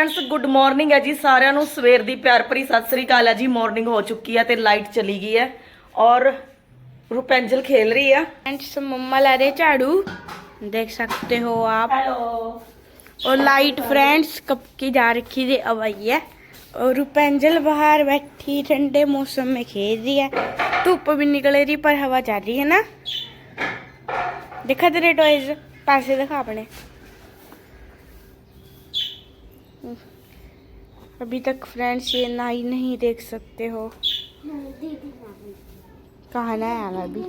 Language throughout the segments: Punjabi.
ਫਰੈਂਡਸ ਗੁੱਡ ਮਾਰਨਿੰਗ ਹੈ ਜੀ ਸਾਰਿਆਂ ਨੂੰ ਸਵੇਰ ਦੀ ਪਿਆਰ ਭਰੀ ਸਤਿ ਸ੍ਰੀ ਅਕਾਲ ਹੈ ਜੀ ਮਾਰਨਿੰਗ ਹੋ ਚੁੱਕੀ ਹੈ ਤੇ ਲਾਈਟ ਚਲੀ ਗਈ ਹੈ ਔਰ ਰੁਪੈਂਜਲ ਖੇਲ ਰਹੀ ਹੈ फ्रेंड्स मम्मा ला रहे झाड़ू देख सकते हो आप ਹੈਲੋ और लाइट फ्रेंड्स कब की जा रखी थी अब आई है और रूपेंजल बाहर बैठी ठंडे मौसम में खेल रही है धूप भी निकल रही पर हवा चल रही है ना दिखा तेरे टॉयज पैसे दिखा अपने अभी तक फ्रेंड्स ये नाई नहीं देख सकते हो। कहाँ ना आया अभी।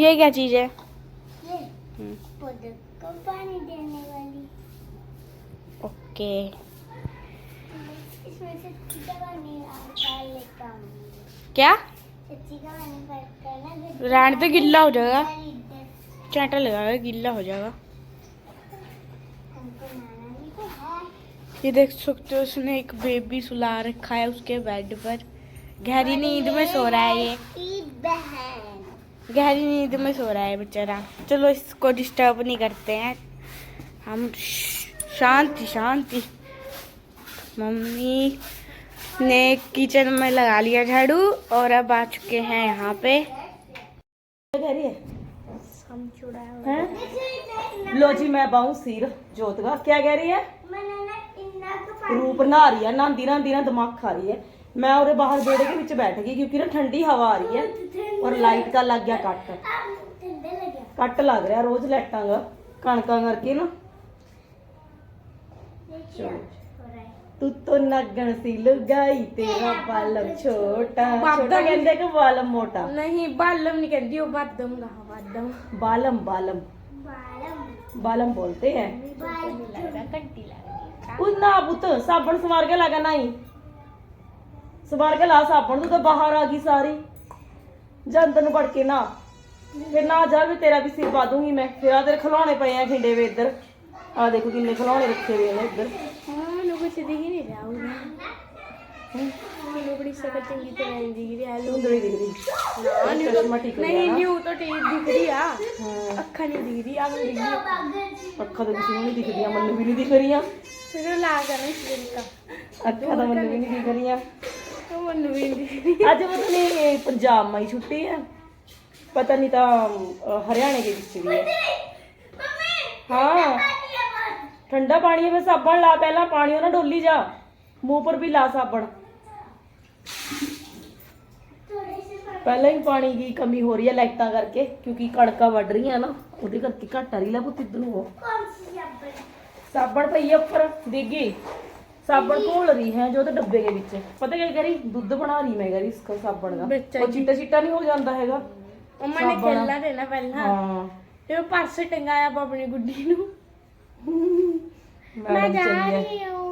ये क्या चीज़ है? पानी देने वाली ओके इसमें से क्या रहने तो गिल्ला हो जाएगा। चाटा लगाएगा गिल्ला हो जाएगा। ये देख सकते हो उसने एक बेबी सुला रखा है उसके बेड पर। गहरी नींद में सो रहा है ये। गहरी नींद में सो रहा है बेचारा। चलो इसको डिस्टर्ब नहीं करते हैं। हम शांति शांति। मम्मी ने किचन में लगा लिया झाड़ू और अब आ चुके हैं यहाँ पे। है। हम चुड़ाया हैं लो जी मैं बाहू सिर जोत का क्या कह रही है मैंने ना इन्ना का पानी रूप नहा रही है नहांदी नहांदी ना दिमाग खा रही है मैं और बाहर बेड़े के बीच बैठ गई क्योंकि ना ठंडी हवा आ रही है और लाइट का लग गया कट ठंडे लगे ਕੱਟ ਲੱਗ ਰਿਹਾ ਰੋਜ਼ ਲਾਈਟਾਂ ਦਾ ਕਣਕਾਂ ਕਰਕੇ ਨਾ देखिए हो रहा है ਤੂੰ ਤੋ ਨਗਣ ਸੀ ਲੁਗਾਈ ਤੇਰਾ ਬਾਲਮ ਛੋਟਾ ਬਾਦਮ। ਛੋਟਾ ਕਹਿੰਦੇ ਕਿ ਬਾਲਮ ਮੋਟਾ नहीं बालम नहीं कहती वो बादम कहा बादम बालम बालम बालम बालम बोलते हैं बाल कंटी लग ਉਹ ਨਾ ਪੁੱਤ ਸਾਬਣ ਸਵਾਰ ਕੇ ਲਗਾ ਨਹੀਂ ਸਵਾਰ ਕੇ ਲਾ ਸਾਬਣ ਤੂੰ ਤਾਂ ਬਾਹਰ ਆ ਗਈ ਸਾਰੀ ਜਾਂ ਅੰਦਰ ਨੂੰ ਵੜ ਕੇ ਨਾ ਫਿਰ ਨਾ ਜਾ ਵੀ ਤੇਰਾ ਵੀ ਸਿਰ ਪਾ ਦੂੰਗੀ ਮੈਂ ਫਿਰ ਆ ਤੇਰੇ ਖਿਲੌਣੇ ਪਏ ਆ ਖਿੰਡੇ ਵੇ ਇੱਧਰ ਆ ਦੇਖੋ ਕਿੰਨੇ ਖਿਲੌਣੇ ਰੱਖੇ ਹੋਏ ਨੇ ਇੱਧਰ हाँ लोग कुछ दिख ही नहीं रहा होगा लोग बड़ी सकत चंगी तरह नहीं दिख रही है ਸੁੰਦਰੀ ਦਿਖ ਰਹੀ ਚਸ਼ਮਾ ਠੀਕ ਹੋ नहीं ਗਿਆ न्यू तो टीवी दिख रही है ਹਾਂ अखा नहीं दिख रही आग दिख रही ਅੱਖਾਂ ਤਾਂ ਕਿਸੇ ਨੂੰ ਨਹੀਂ ਦਿਖਦੀਆਂ ਮੈਨੂੰ ਵੀ ਨਹੀਂ ਦਿਖ ਰਹੀਆਂ फिर ला कर दिन का ਅੱਖਾਂ ਤਾਂ ਮੈਨੂੰ ਵੀ ਨਹੀਂ ਦਿਖ ਰਹੀਆਂ तो मन भी नहीं दिख रही ਅੱਜ ਪਤਾ ਨਹੀਂ ਪੰਜਾਬ ਮਾਈ ਛੁੱਟੀ ਹੈ ਪਤਾ ਨਹੀਂ ਤਾਂ ਅ, ਹਰਿਆਣੇ ਦੇ ਵਿੱਚ ਵੀ ਹੈ ਹਾਂ ਠੰਡਾ ਪਾਣੀ ਹੈ ਫਿਰ ਸਾਬਣ ਲਾ ਪਹਿਲਾਂ ਪਾਣੀ ਉਹਨਾਂ ਡੋਲੀ ਜਾ ਮੂੰਹ ਪਰ ਵੀ ਲਾ ਸਾਬਣ ਪਹਿਲਾਂ ਹੀ ਪਾਣੀ ਦੀ ਕਮੀ ਹੋ ਰਹੀ ਹੈ ਲਾਈਟਾਂ ਕਰਕੇ ਕਿਉਂਕਿ ਕਣਕਾਂ ਵੱਢ ਰਹੀਆਂ ਨਾ ਉਹਦੇ ਕਰਕੇ ਘੱਟ ਆ ਰਹੀ ਲੈ ਪੁੱਤ ਇੱਧਰ ਨੂੰ ਹੋ कौन सी साबुन ਸਾਬਣ ਪਈ ਹੈ ਉੱਪਰ ਡਿੱਗੀ ਸਾਬਣ ਘੋਲ ਰਹੀ ਹੈ ਜੋ ਤੇ ਡੱਬੇ ਦੇ ਵਿੱਚ ਪਤਾ ਕੀ ਕਰੀ ਦੁੱਧ ਬਣਾ ਰਹੀ ਮੈਂ ਕਰੀ ਇਸਕਾ ਸਾਬਣ ਦਾ ਵਿੱਚ ਉਹ ਚਿੱਟਾ ਚਿੱਟਾ ਨਹੀਂ ਹੋ ਜਾਂਦਾ ਹੈਗਾ मम्मा ने साबुन। खेलना देना पहला ਹਾਂ जो पर्स टंगाया आप अपनी गुड्डी नु मैं जा रही हूँ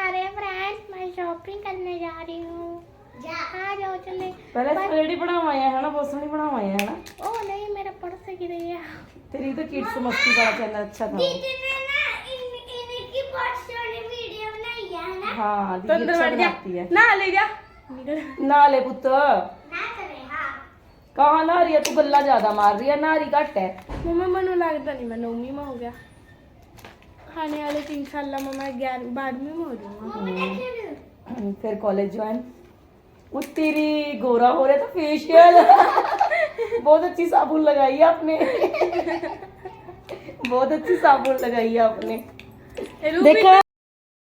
अरे फ्रेंड्स मैं शॉपिंग करने जा रही हूँ आ जाओ चले पहले स्लेडी बनावाया है ना बहुत सोहनी बनावाया है ना ओ नहीं मेरा पर्स गिर गया तेरी तो किड्स मस्ती वाला चैनल अच्छा था दीदी ने ना इन इनकी बहुत सोहनी वीडियो बनाई है ना हां दीदी अच्छा बनाती है ना ले जा ना ले पुत्र ਕਹਾਂ ਨਾ ਰਹੀ ਹੈ ਤੂੰ ਗੱਲਾਂ ਜ਼ਿਆਦਾ ਮਾਰ ਰਹੀ ਹੈ ਨਾਰੀ ਘੱਟ ਹੈ मम्मा मनु लगता नहीं मैं नौवीं में हो गया खाने वाले तीन साल ला मम्मा ग्यारह बारहवीं में हो जाऊंगा हम्म, फिर कॉलेज ज्वाइन वो तेरी गोरा हो रहा था फेशियल बहुत अच्छी साबुन लगाई है आपने बहुत अच्छी साबुन लगाई है आपने देखो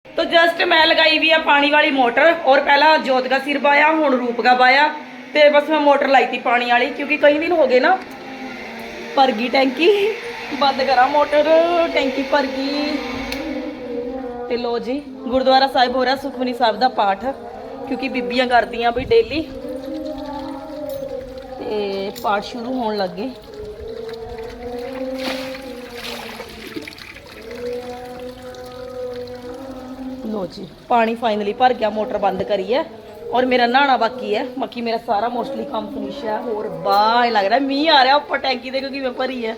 तो जस्ट मैं लगाई हुई है पानी वाली मोटर और पहला जोत का सिर पाया हूं रूप का पाया ਤੇ ਬਸ ਮੈਂ ਮੋਟਰ ਲਾਈ ਤੀ ਪਾਣੀ ਵਾਲੀ, ਕਿਉਂਕਿ ਕਈ ਦਿਨ ਹੋ ਗਏ ਨਾ ਭਰ ਗਈ ਟੈਂਕੀ। ਬੰਦ ਕਰਾਂ ਮੋਟਰ, ਟੈਂਕੀ ਭਰ ਗਈ ਤੇ ਲੋ ਜੀ, ਗੁਰਦੁਆਰਾ ਸਾਹਿਬ ਹੋ ਰਿਹਾ ਸੁਖਮਨੀ ਸਾਹਿਬ ਦਾ ਪਾਠ, ਕਿਉਂਕਿ ਬੀਬੀਆਂ ਕਰਦੀਆਂ ਵੀ ਡੇਲੀ ਤੇ ਪਾਠ ਸ਼ੁਰੂ ਹੋਣ ਲੱਗੇ। ਲੋ ਜੀ, ਪਾਣੀ ਫਾਈਨਲੀ ਭਰ ਗਿਆ, ਮੋਟਰ ਬੰਦ ਕਰੀ ਹੈ। ਔਰ ਮੇਰਾ ਨਹਾਣਾ ਬਾਕੀ ਹੈ ਬਾਕੀ ਮੇਰਾ ਸਾਰਾ ਮੋਸਟਲੀ ਕੰਮ ਫਿਨਿਸ਼ ਹੈ ਹੋਰ ਬਾਹਰ ਲੱਗ ਰਿਹਾ ਮੀਂਹ ਆ ਰਿਹਾ ਉੱਪਰ ਟੈਂਕੀ ਦੇ ਕਿਉਂਕਿ ਮੈਂ ਭਰੀ ਹੈ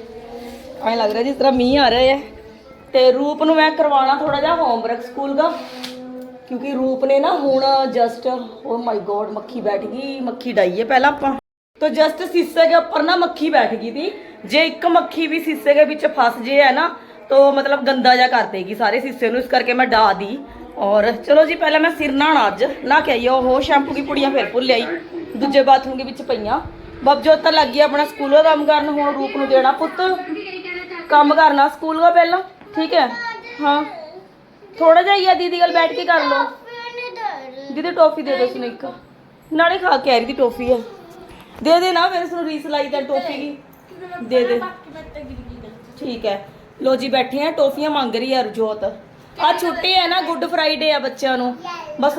ਐਂ ਲੱਗ ਰਿਹਾ ਜਿਸ ਤਰ੍ਹਾਂ ਮੀਂਹ ਆ ਰਿਹਾ ਹੈ ਤੇ ਰੂਪ ਨੂੰ ਮੈਂ ਕਰਵਾਉਣਾ ਥੋੜਾ ਜਿਹਾ ਹੋਮਵਰਕ ਸਕੂਲ ਦਾ ਕਿਉਂਕਿ ਰੂਪ ਨੇ ਨਾ ਹੁਣ ਜਸਟ ਓ ਮਾਈ ਗੋਡ ਮੱਖੀ ਬੈਠ ਗਈ ਮੱਖੀ ਡਾਈ ਹੈ ਪਹਿਲਾਂ ਆਪਾਂ तो जस्ट शीशे के ऊपर ना मक्खी बैठ गई थी जे एक मक्खी भी शीशे के ਵਿੱਚ ਫਸ ਜੇ ਹੈ ਨਾ तो मतलब ਗੰਦਾ ਜਿਹਾ ਕਰ ਦੇਗੀ ਸਾਰੇ शीशे ਨੂੰ ਇਸ ਕਰਕੇ ਮੈਂ ਡਾ ਦੀ ਔਰ ਚਲੋ ਜੀ, ਪਹਿਲਾਂ ਮੈਂ ਸਿਰ ਨਹਾਣਾ ਅੱਜ। ਨਾ ਕੇ ਆਈ ਉਹ ਸ਼ੈਂਪੂ ਕੀ ਪੁੜੀਆਂ ਫਿਰ ਭੁੱਲ ਆਈ ਦੂਜੇ ਬਾਥਰੂਮ ਦੇ ਵਿੱਚ ਪਈਆਂ। ਬਬਜੋਤ ਤਾਂ ਲੱਗ ਗਈ ਆਪਣਾ ਸਕੂਲੋਂ ਕੰਮ ਕਰਨ। ਹੁਣ ਰੂਪ ਨੂੰ ਦੇਣਾ ਪੁੱਤ। ਕੰਮ ਕਰਨਾ ਸਕੂਲ ਦਾ ਪਹਿਲਾਂ। ਠੀਕ ਹੈ? ਹਾਂ। ਥੋੜਾ ਜਿਹਾ ਹੀ ਆ, ਦੀਦੀ ਗੱਲ ਬੈਠ ਕੇ ਕਰ ਲਓ। ਦੀਦੀ, ਟੋਫੀ ਦੇ ਦਿਓ ਸੁਣ ਇੱਕ। ਨਾਲੇ ਖਾ ਕੇ ਆ ਦੀ ਟੋਫੀ ਹੈ ਦੇ ਦੇ ਨਾ ਫਿਰ ਇਸ ਨੂੰ ਰੀਸਲਾਈ ਦਾ ਟੋਫੀ ਦੀ। ਦੇ ਦੇ। ਠੀਕ ਹੈ। ਲੋ ਜੀ, ਬੈਠੇ ਆ। ਟੋਫੀਆਂ ਮੰਗ ਰਹੀ ਹੈ ਰਜੋਤ। ਆ ਛੁੱਟੀ ਹੈ ਨਾ ਗੁੱਡ ਫਰਾਈਡੇ ਆ ਬੱਚਿਆਂ ਨੂੰ। ਬਸ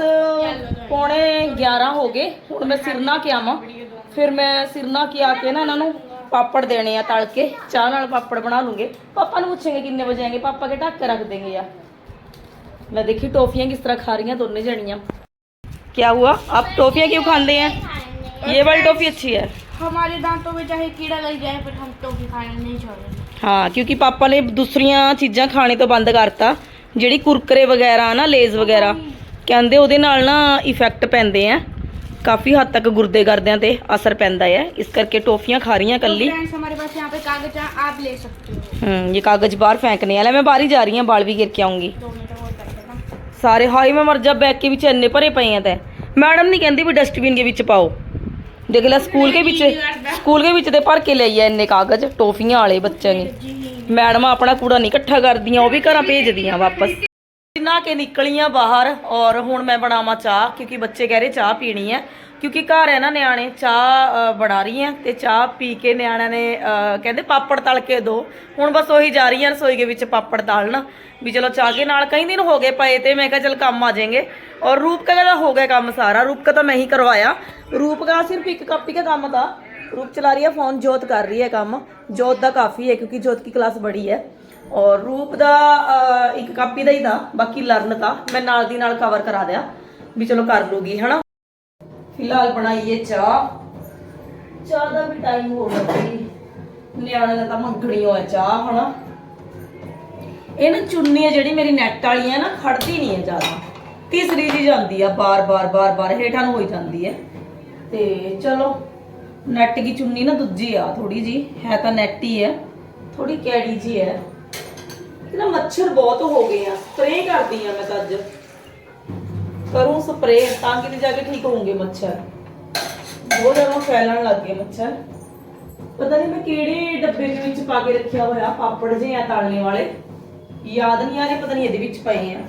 ਪੌਣੇ 11 ਹੋ ਗਏ ਹੁਣ ਮੈਂ ਸਿਰਨਾ ਕੇ ਆਵਾਂ ਫਿਰ ਮੈਂ ਸਿਰਨਾ ਕੇ ਆ ਕੇ ਨਾ ਇਹਨਾਂ ਨੂੰ ਪਾਪੜ ਦੇਣੇ ਆ ਤਲ ਕੇ ਚਾਹ ਨਾਲ ਪਾਪੜ ਬਣਾ ਲੂੰਗੇ। ਪਾਪਾ ਨੂੰ ਪੁੱਛਾਂਗੇ ਕਿੰਨੇ ਵਜੇ ਆਏਗੇ ਪਾਪਾ ਕੇ ਢੱਕ ਰੱਖ ਦੇਗੇ ਯਾਰ ਮੈਂ ਦੇਖੀ ਟੋਫੀਆਂ ਕਿਸ ਤਰ੍ਹਾਂ ਖਾ ਰਹੀਆਂ ਦੋਨੇ ਜਣੀਆਂ। ਕੀ ਹੁਆ? ਆਪ ਟੋਫੀਆਂ ਕਿਉਂ ਖਾਂਦੇ ਆ ये वाली टॉफी अच्छी है हमारे दांतों में चाहे कीड़ा लग जाए पर हम टॉफी खाना नहीं छोड़ेंगे हाँ क्योंकि पापा ने दूसरिया चीज़ा खाने तो बंद करता ਜਿਹੜੀ ਕੁਰਕਰੇ ਵਗੈਰਾ ਨਾ ਲੇਜ਼ ਵਗੈਰਾ ਕਹਿੰਦੇ ਉਹਦੇ ਨਾਲ ਨਾ ਇਫੈਕਟ ਪੈਂਦੇ ਆ ਕਾਫੀ ਹੱਦ ਤੱਕ ਗੁਰਦੇ ਗਰਦਿਆਂ ਤੇ ਅਸਰ ਪੈਂਦਾ ਹੈ ਇਸ ਕਰਕੇ ਟੋਫੀਆਂ ਖਾ ਰਹੀਆਂ ਕੱਲੀ फ्रेंड्स हमारे पास यहाँ पे कागज है आप ले सकते हो ਹੂੰ ਇਹ ਕਾਗਜ਼ ਬਾਹਰ ਫੈਂਕਨੇ ਵਾਲਾ ਮੈਂ ਬਾਹਰ ਹੀ ਜਾ ਰਹੀ ਹਾਂ ਬਾਲ ਵੀ ਗਿਰ ਕੇ ਆਉਂਗੀ दो मिनट और कर देना ਸਾਰੇ ਹਾਈ ਮੈਂ ਮਰ ਜਾ ਬੈਗ ਕੇ ਵਿੱਚ ਇੰਨੇ ਭਰੇ ਪਏ ਆ ਤੇ ਮੈਡਮ ਨਹੀਂ ਕਹਿੰਦੀ ਵੀ ਡਸਟਬਿਨ ਦੇ ਵਿੱਚ ਪਾਓ ਦੇਖ ਲੈ ਸਕੂਲ ਕੇ ਵਿੱਚ, ਸਕੂਲ ਕੇ ਵਿੱਚ ਤੇ ਭਰ ਕੇ ਲਈ ਆ ਇੰਨੇ ਕਾਗਜ਼, ਟੋਫੀਆਂ ਵਾਲੇ ਬੱਚਿਆਂ ਨੇ। ਮੈਡਮਾਂ ਆਪਣਾ ਕੂੜਾ ਨਹੀਂ ਇਕੱਠਾ ਕਰਦੀਆਂ, ਉਹ ਵੀ ਘਰਾਂ ਭੇਜਦੀਆਂ ਵਾਪਸ। ਨਾ ਕੇ ਨਿਕਲੀਆਂ ਬਾਹਰ ਔਰ ਹੁਣ ਮੈਂ ਬਣਾਵਾਂ ਚਾਹ, ਕਿਉਂਕਿ ਬੱਚੇ ਕਹਿ ਰਹੇ ਚਾਹ ਪੀਣੀ ਹੈ। ਕਿਉਂਕਿ ਘਰ ਹੈ ਨਾ ਨਿਆਣੇ, ਚਾਹ ਬਣਾ ਰਹੀ ਤੇ ਚਾਹ ਪੀ ਕੇ ਨਿਆਣਿਆਂ ਨੇ ਕਹਿੰਦੇ ਪਾਪੜ ਤਲ ਕੇ ਦੋ। ਹੁਣ ਬਸ ਉਹੀ ਜਾ ਰਹੀ ਆ ਰਸੋਈ ਦੇ ਵਿੱਚ ਪਾਪੜ ਤਲਣ, ਵੀ ਚਲੋ ਚਾਹ ਕੇ ਨਾਲ ਕਈ ਦਿਨ ਹੋ ਗਏ ਪਏ ਤੇ ਮੈਂ ਕਿਹਾ ਚਲ ਕੰਮ ਆ ਜਾਏਗੇ। ਔਰ ਰੂਪਕਾ ਦਾ ਹੋ ਗਿਆ ਕੰਮ ਸਾਰਾ, ਰੂਪਕਾ ਤਾਂ ਮੈਂ ਹੀ ਕਰਵਾਇਆ। ਰੂਪਕਾ ਸਿਰਫ ਇੱਕ ਕਾਪੀ ਦਾ ਕੰਮ ਦਾ। ਰੂਪ ਚਲਾ ਰਹੀ ਹੈ, ਫੋਨ ਜੋਤ ਕਰ ਰਹੀ ਹੈ ਕੰਮ। ਜੋਤ ਦਾ ਕਾਫੀ ਹੈ ਕਿਉਂਕਿ ਜੋਤ ਦੀ ਕਲਾਸ ਬੜੀ ਹੈ। ਔਰ ਰੂਪ ਦਾ ਇੱਕ ਕਾਪੀ ਦਾ ਹੀ ਦਾ, ਬਾਕੀ ਲਰਨ ਦਾ। ਮੈਂ ਨਾਲ ਦੀ ਨਾਲ ਕਵਰ ਕਰਾ ਦਿਆ, ਵੀ ਚਲੋ ਕਰ ਲੂਗੀ, ਹਨਾ? ਫਿਲਹਾਲ ਬਣਾਈਏ ਚਾਹ। ਚਾਹ ਦਾ ਵੀ ਟਾਈਮ ਹੋ ਗਿਆ ਜੀ। ਨਿਆਣੇ ਦਾ ਤਾਂ ਮੰਗਣੀ ਹੋਇਆ ਚਾਹ ਹਨਾ? ਇਹ ਨਾ ਚੁੰਨੀ ਜਿਹੜੀ ਮੇਰੀ ਨੈਟ ਵਾਲੀ ਨਾ ਖੜਦੀ ਨਹੀਂ ਹੈ ਜ਼ਿਆਦਾ। ਤੀਸਰੀ ਜੀ ਜਾਂਦੀ ਆ ਬਾਰ ਬਾਰ ਬਾਰ ਬਾਰ ਹੇਠਾਂ ਨੂੰ ਹੋਈ ਜਾਂਦੀ ਹੈ ਤੇ ਚਲੋ ਨੈਟ ਦੀ ਚੁੰਨੀ ਨਾ ਦੂਜੀ ਆ ਥੋੜੀ ਜੀ ਹੈ ਤਾਂ ਨੈਟ ਹੀ ਹੈ ਥੋੜੀ ਕੈੜੀ ਜੀ ਹੈ ਨਾ ਮੱਛਰ ਬਹੁਤ ਹੋ ਗਏ ਆ। ਸਪਰੇਅ ਕਰਦੀ ਆ ਮੈਂ ਤਾਂ ਅੱਜ। ਕਰੂੰ ਸਪਰੇਅ ਤਾਂ ਕਿ ਜਾ ਕੇ ਠੀਕ ਹੋਣਗੇ ਬਹੁਤ ਜ਼ਿਆਦਾ ਫੈਲਣ ਲੱਗ ਗਏ ਮੱਛਰ। ਪਤਾ ਨਹੀਂ ਮੈਂ ਕਿਹੜੇ ਡੱਬੇ ਦੇ ਵਿੱਚ ਪਾ ਕੇ ਰੱਖਿਆ ਹੋਇਆ, ਪਾਪੜ ਜਿਹੇ ਆ ਤਲਣੇ ਵਾਲੇ। ਯਾਦ ਨਹੀਂ ਆ ਰਿਹਾ, ਪਤਾ ਨਹੀਂ ਇਹਦੇ ਵਿੱਚ ਪਏ ਆ।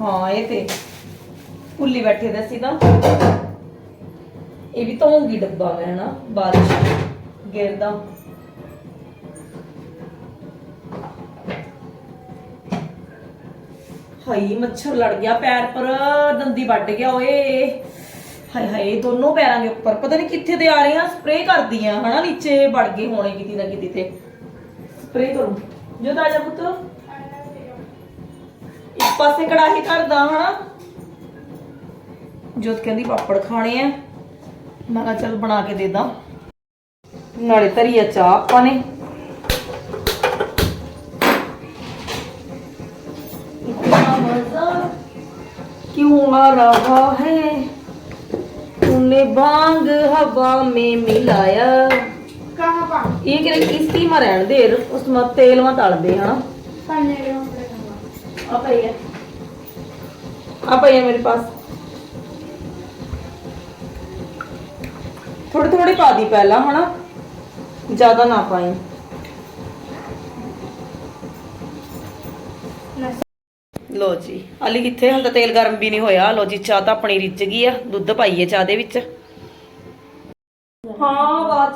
ਹਾਂ, ਇਹ ਤੇ ਭੁੱਲੀ ਬੈਠੇ ਦਾ ਸੀ ਤਾਂ ਇਹ ਵੀ ਧੋਉਂਗੀ ਡੱਬਾ ਮੈਂ ਨਾ ਬਾਰਿਸ਼। ਗਿਰਦਾ। ਹਾਈ ਮੱਛਰ ਲੜ ਗਿਆ, ਪੈਰ ਪਰ ਦੰਦੀ ਵੱਢ ਗਿਆ ਓਏ। ਹਾਏ ਹਾਏ ਦੋਨੋਂ ਪੈਰਾਂ ਦੇ ਉੱਪਰ ਪਤਾ ਨਹੀਂ ਕਿੱਥੇ ਤੇ ਆ ਰਹੀਆਂ, ਸਪਰੇਅ ਕਰਦੀਆਂ, ਹਨਾ, ਨੀਚੇ ਵੜ ਗਏ ਹੋਣੇ ਕਿਤੇ ਨਾ ਕਿਤੇ ਤੇ। ਸਪਰੇਅ ਕਰੂੰ। ਜਦ ਆ ਜਾ ਪੁੱਤ। ਇੱਕ ਪਾਸੇ ਕੜਾਹੀ ਧਰਦਾ, ਹਨਾ। ਜੋਤ ਕਹਿੰਦੀ, ਪਾਪੜ ਖਾਣੇ ਆ। ਮੈਂ ਕਿਹਾ, ਚਲ ਬਣਾ ਕੇ ਦੇ ਦਾਂ। ਨਾਲੇ ਧਰੀਆ ਚਾਹ ਆਪਾਂ ਨੇ। क्यों आ रहा है तूने भांग हवा में मिलाया कहाँ पा ਇਹ ਕਿ ਕਿਸਤੀ ਮਾ ਰਹਿਣ ਦੇ ਉਸ ਮਾ ਤੇਲ ਮਾ ਤਲਦੇ ਹਨਾ करने के वहाँ पे करना। ਆ ਪਈ ਹੈ ਆ ਪਈ ਹੈ ਮੇਰੇ ਪਾਸ ਥੋੜੀ ਥੋੜੀ ਪਾ ਦੀ ਪਹਿਲਾਂ ਹਨਾ ਜ਼ਿਆਦਾ ਨਾ ਪਾਈ ਲੋ ਜੀ ਅਲੀ ਕਿੱਥੇ ਹੁਣ ਤਾਂ ਤੇਲ ਗਰਮ ਵੀ ਨਹੀਂ ਹੋਇਆ। ਲੋ ਜੀ ਚਾਹ ਤਾਂ ਆਪਣੀ ਰਿੱਝ ਗਈ ਆ। ਦੁੱਧ ਪਾਈਏ ਚਾਹ ਦੇ ਵਿੱਚ। ਹਾਂ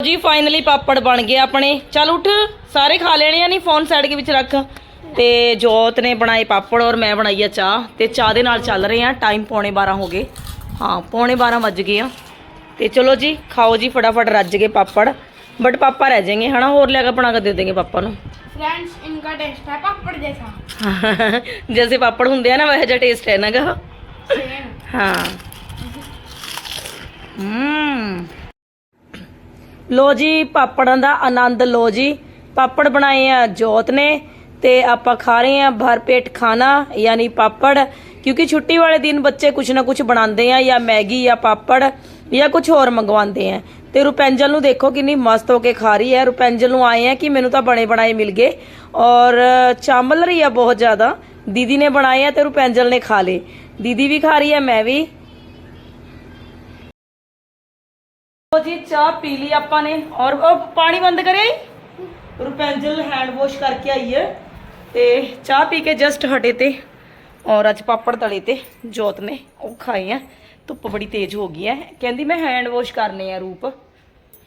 ਜੀ ਫਾਈਨਲੀ ਪਾਪੜ ਬਣ ਗਏ ਆਪਣੇ। ਚੱਲ ਉੱਠ ਸਾਰੇ ਖਾ ਲੈਣੇ ਆ ਨਹੀਂ ਫੋਨ ਸਾਈਡ ਕੇ ਵਿੱਚ ਰੱਖ। ਤੇ ਜੋਤ ਨੇ ਬਣਾਏ ਪਾਪੜ ਔਰ ਮੈਂ ਬਣਾਈ ਆ ਚਾਹ। ਤੇ ਚਾਹ ਦੇ ਨਾਲ ਚੱਲ ਰਹੇ ਆ ਟਾਈਮ ਪੌਣੇ 12 ਹੋ ਗਏ। ਹਾਂ ਪੌਣੇ 12 ਵੱਜ ਗਏ ਆ ਤੇ ਚਲੋ ਜੀ ਖਾਓ ਜੀ ਫਟਾਫਟ ਰੱਜ ਗਏ ਪਾਪੜ ਬਟ ਪਾਪਾ ਰਹਿ ਜਾਣਗੇ ਹਨਾ ਹੋਰ ਲਿਆ ਕੇ ਬਣਾ ਕੇ ਦੇ ਦੇਂਗੇ ਪਾਪਾ ਨੂੰ फ्रेंड्स इनका टेस्ट है पापड़ जैसा ਜੈਸੇ ਪਾਪੜ ਹੁੰਦੇ ਆ ਨਾ ਵੈਸੇ ਜਿਹਾ ਟੇਸਟ ਹੈ ਇਹਨਾਂ ਦਾ सेम ਹਾਂ ਹਮ ਲੋ ਜੀ ਪਾਪੜਾਂ ਦਾ ਆਨੰਦ ਲੋ ਜੀ ਪਾਪੜ ਬਣਾਏ ਆ ਜੋਤ ਨੇ ਤੇ ਆਪਾਂ ਖਾ ਰਹੇ ਆ ਭਰ ਪੇਟ ਖਾਣਾ ਯਾਨੀ ਪਾਪੜ ਕਿਉਂਕਿ ਛੁੱਟੀ ਵਾਲੇ ਦਿਨ ਬੱਚੇ ਕੁਝ ਨਾ ਕੁਝ ਬਣਾਉਂਦੇ ਆ, ਜਾਂ ਮੈਗੀ, ਜਾਂ ਪਾਪੜ, ਜਾਂ ਕੁਝ ਹੋਰ ਮੰਗਵਾਉਂਦੇ ਆ। ਤੇ ਰੁਪੈਂਜਲ ਨੂੰ ਦੇਖੋ ਕਿੰਨੀ ਮਸਤ ਹੋ ਕੇ ਖਾ ਰਹੀ ਹੈ। ਰੁਪੈਂਜਲ ਨੂੰ ਆਏ ਆ ਕਿ ਮੈਨੂੰ ਤਾਂ ਬਣੇ ਬਣਾਏ ਮਿਲ ਗਏ। ਔਰ ਚਾਂਬਲ ਰਹੀ ਆ ਬਹੁਤ ਜ਼ਿਆਦਾ। ਦੀਦੀ ਨੇ ਬਣਾਏ ਆ ਤੇ ਰੁਪੈਂਜਲ ਨੇ ਖਾ ਲਏ। ਦੀਦੀ ਵੀ ਖਾ ਰਹੀ ਹੈ ਮੈਂ ਵੀ। ਲੋ ਜੀ, ਚਾਹ ਪੀ ਲਈ ਆਪਾਂ ਨੇ। ਔਰ ਉਹ ਪਾਣੀ ਬੰਦ ਕਰਿਆ ਹੀ ਰੁਪੈਂਜਲ ਹੈਂਡ ਵਾਸ਼ ਕਰਕੇ ਆਈ ਹੈ। ਤੇ ਚਾਹ ਪੀ ਕੇ ਜਸਟ ਹਟੇ ਤੇ। ਔਰ ਅੱਜ ਪਾਪੜ ਤਲੇ ਤੇ ਜੋਤ ਨੇ ਉਹ ਖਾਏ ਆ। ਧੁੱਪ ਬੜੀ ਤੇਜ਼ ਹੋ ਗਈ ਹੈ ਕਹਿੰਦੀ ਮੈਂ ਹੈਂਡ ਵਾਸ਼ ਕਰਨੇ ਆ ਰੂਪ।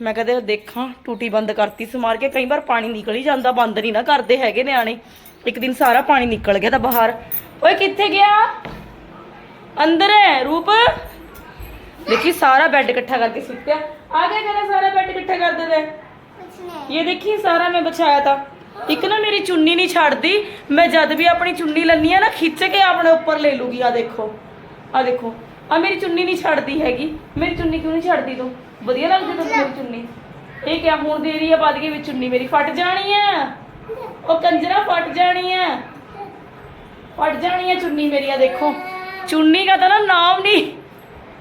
ਮੈਂ ਕਦੇ ਦੇਖਾਂ ਟੂਟੀ ਬੰਦ ਕਰਤੀ ਸਮਾਰ ਕੇ। ਕਈ ਵਾਰ ਪਾਣੀ ਨਿਕਲ ਹੀ ਜਾਂਦਾ ਬੰਦ ਨਹੀਂ ਨਾ ਕਰਦੇ ਹੈਗੇ ਨਿਆਣੇ। ਇੱਕ ਦਿਨ ਸਾਰਾ ਪਾਣੀ ਨਿਕਲ ਗਿਆ ਤਾਂ ਬਾਹਰ। ਓਏ ਕਿੱਥੇ ਗਿਆ? ਅੰਦਰ ਹੈ ਰੂਪ। ਦੇਖੀ ਸਾਰਾ ਬੈੱਡ ਇਕੱਠਾ ਕਰਕੇ ਸੁੱਤਿਆ ਆ ਗਿਆ ਕਹਿੰਦਾ ਸਾਰਾ ਬੈੱਡ ਇਕੱਠਾ ਕਰ ਦੇ। ਕੁਛ ਇਹ ਦੇਖੀ ਸਾਰਾ ਮੈਂ ਬਚਾਇਆ ਤਾਂ। ਇੱਕ ਨਾ ਮੇਰੀ ਚੁੰਨੀ ਨਹੀਂ ਛੱਡਦੀ। ਮੈਂ ਜਦ ਵੀ ਆਪਣੀ ਚੁੰਨੀ ਲੈਣੀ ਆ ਨਾ, ਖਿੱਚ ਕੇ ਆਪਣੇ ਉੱਪਰ ਲੈ ਲੂਗੀ। ਆ ਦੇਖੋ ਆ ਦੇਖੋ। ਆ ਮੇਰੀ ਚੁੰਨੀ ਨਹੀਂ ਛੱਡਦੀ ਹੈਗੀ। ਮੇਰੀ ਚੁੰਨੀ ਕਿਉਂ ਨਹੀਂ ਛੱਡਦੀ ਤੂੰ? ਵਧੀਆ ਲੱਗਦੀ ਤੈਨੂੰ ਮੇਰੀ ਚੁੰਨੀ? ਇਹ ਕਿਆ, ਹੁਣ ਦੇ ਰਹੀ ਆ ਬਾਦ ਕੇ ਵਿੱਚ ਚੁੰਨੀ। ਮੇਰੀ ਫਟ ਜਾਣੀ ਆ। ਉਹ ਕੰਜਰਾ ਫਟ ਜਾਣੀ ਆ। ਫਟ ਜਾਣੀ ਆ ਚੁੰਨੀ ਮੇਰੀ ਆ ਦੇਖੋ। ਚੁੰਨੀ ਦਾ ਤਾਂ ਨਾ ਨਾਮ ਨਹੀਂ।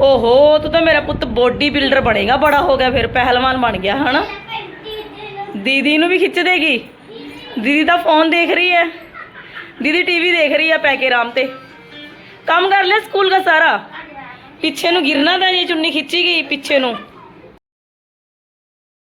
ਓਹੋ, ਤੂੰ ਤਾਂ ਮੇਰਾ ਪੁੱਤ ਬੋਡੀ ਬਿਲਡਰ ਬਣੇਗਾ, ਬੜਾ ਹੋ ਗਿਆ ਫਿਰ, ਪਹਿਲਵਾਨ ਬਣ ਗਿਆ, ਹਨਾ? ਦੀਦੀ ਨੂੰ ਵੀ ਖਿੱਚ ਦੇਗੀ? ਦੀਦੀ ਦਾ ਫੋਨ ਦੇਖ ਰਹੀ ਹੈ। ਦੀਦੀ ਟੀਵੀ ਦੇਖ ਰਹੀ ਹੈ ਪੈ ਕੇ ਆਰਾਮ ਤੇ। ਕੰਮ ਕਰ ਲਿਆ ਸਕੂਲ ਦਾ ਸਾਰਾ? ਪਿੱਛੇ ਨੂੰ ਗਿਰਨਾ ਤਾਂ ਇਹ ਚੁੰਨੀ ਖਿੱਚੀ ਗਈ ਪਿੱਛੇ ਨੂੰ।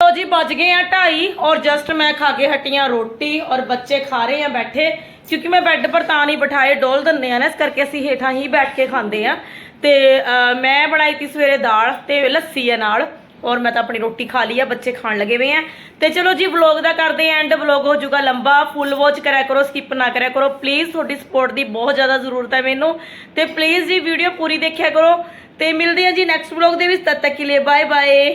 ਲੋ ਜੀ ਵੱਜ ਗਏ ਆ ਢਾਈ ਔਰ ਜਸਟ ਮੈਂ ਖਾ ਕੇ ਹਟੀਆਂ ਰੋਟੀ ਔਰ ਬੱਚੇ ਖਾ ਰਹੇ ਆ ਬੈਠੇ। ਕਿਉਂਕਿ ਮੈਂ ਬੈੱਡ ਪਰ ਤਾਂ ਨਹੀਂ ਬਿਠਾਏ, ਡੋਲ ਦਿੰਦੇ ਆ ਨਾ, ਇਸ ਕਰਕੇ ਅਸੀਂ ਹੇਠਾਂ ਹੀ ਬੈਠ ਕੇ ਖਾਂਦੇ ਆ। ਤੇ ਮੈਂ ਬਣਾਈ ਤੀ ਸਵੇਰੇ ਦਾਲ ਤੇ ਲੱਸੀ ਆ ਨਾਲ, ਔਰ ਮੈਂ ਤਾਂ ਆਪਣੀ ਰੋਟੀ ਖਾ ਲਈ ਆ, ਬੱਚੇ ਖਾਣ ਲੱਗੇ ਹੋਏ ਆ। ਤੇ ਚਲੋ ਜੀ ਵਲੌਗ ਦਾ ਕਰਦੇ ਐਂਡ ਵਲੌਗ ਹੋ ਜਾਊਗਾ ਲੰਬਾ ਫੁੱਲ ਵਾਚ ਕਰਿਆ ਕਰੋ ਸਕਿਪ ਨਾ ਕਰਿਆ ਕਰੋ। ਪਲੀਜ਼ ਤੁਹਾਡੀ ਸਪੋਰਟ ਦੀ ਬਹੁਤ ਜ਼ਿਆਦਾ ਜ਼ਰੂਰਤ ਹੈ ਮੈਨੂੰ। ਤੇ ਪਲੀਜ਼ ਜੀ ਵੀਡੀਓ ਪੂਰੀ ਦੇਖਿਆ ਕਰੋ। ਤੇ ਮਿਲਦੇ ਆ ਜੀ ਨੈਕਸਟ ਵਲੌਗ ਦੇ ਵਿੱਚ, ਤਦ ਤੱਕ ਕੇ ਲਈ ਬਾਏ ਬਾਏ